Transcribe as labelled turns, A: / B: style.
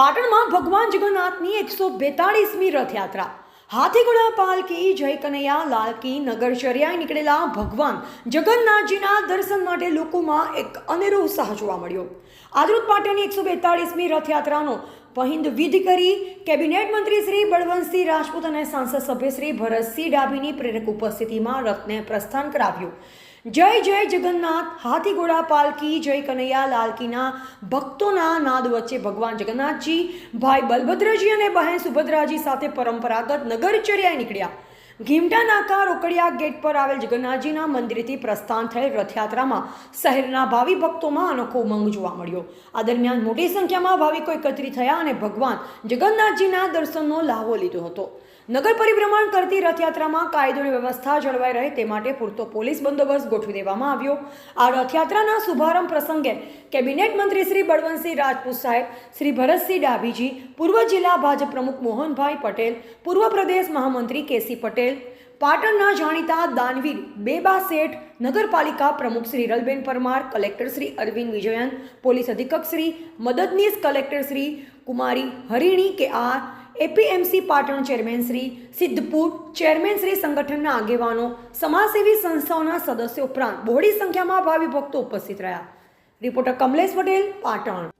A: પાટણમાં ભગવાન જગન્નાથની એકસો બેતાળીસમી રથયાત્રા. હાથીગુડા પાલકી જય કનૈયા, લાલકી, નગરચર્યાએ નીકળેલા ભગવાન જગન્નાથજીના દર્શન માટે લોકોમાં એક અનેરો ઉત્સાહ જોવા મળ્યો. આજરોજ પાટણની એકસો બેતાળીસમી રથયાત્રાનો પહિંદ વિધિ કરી કેબિનેટ મંત્રી શ્રી બળવંતસિંહ રાજપૂત અને સાંસદ સભ્ય શ્રી ભરતસિંહ ડાભીની પ્રેરક ઉપસ્થિતિમાં રથને પ્રસ્થાન કરાવ્યું. જય જય જગન્નાથ હાથીઘોડા પાલકી જય કનૈયા લાલકીના ભક્તોના નાદ વચ્ચે ભગવાન જગન્નાથજી, ભાઈ બલભદ્રજી અને બહેન સુભદ્રાજી સાથે પરંપરાગત નગરચર્યાએ નીકળ્યા. ઘીમટા નાકા રોકડિયા ગેટ પર આવેલ જગન્નાથજીના મંદિરથી પ્રસ્થાન થયેલ રથયાત્રામાં શહેરના ભાવિ ભક્તોમાં અનોખો ઉમંગ જોવા મળ્યો. આ દરમિયાન મોટી સંખ્યામાં ભાવિકો એકત્રિત થયા અને ભગવાન જગન્નાથજીના દર્શનનો લાહવો લીધો હતો. નગર પરિભ્રમણ કરતી રથયાત્રામાં કાયદોની વ્યવસ્થા જળવાઈ રહે તે માટે પૂરતો પોલીસ બંદોબસ્ત ગોઠવી દેવામાં આવ્યો. આ રથયાત્રાના શુભારંભ પ્રસંગે કેબિનેટ મંત્રી શ્રી બળવંતસિંહ રાજપૂત સાહેબ, શ્રી ભરતસિંહ ડાભીજી, પૂર્વ જિલ્લા ભાજપ પ્રમુખ મોહનભાઈ પટેલ, પૂર્વ પ્રદેશ મહામંત્રી કેસી પટેલ પાટણના જાણીતા દાનવીર બેબા શેઠ, નગરપાલિકા પ્રમુખ શ્રી રલબેન પરમાર, કલેક્ટર શ્રી અરવિંદ વિજયન, પોલીસ અધિક્ષક શ્રી મદદનીશ collector Shri Kumari Harini K R APMC Patan chairman Shri Siddhpur, chairman Shri સંગઠનના આગેવાનો, સમાજસેવી સંસ્થાઓના સદસ્યો ઉપરાંત બહોળી સંખ્યામાં ભાવિ ભક્તો ઉપસ્થિત રહ્યા. રિપોર્ટર કમલેશ પટેલ, પાટણ.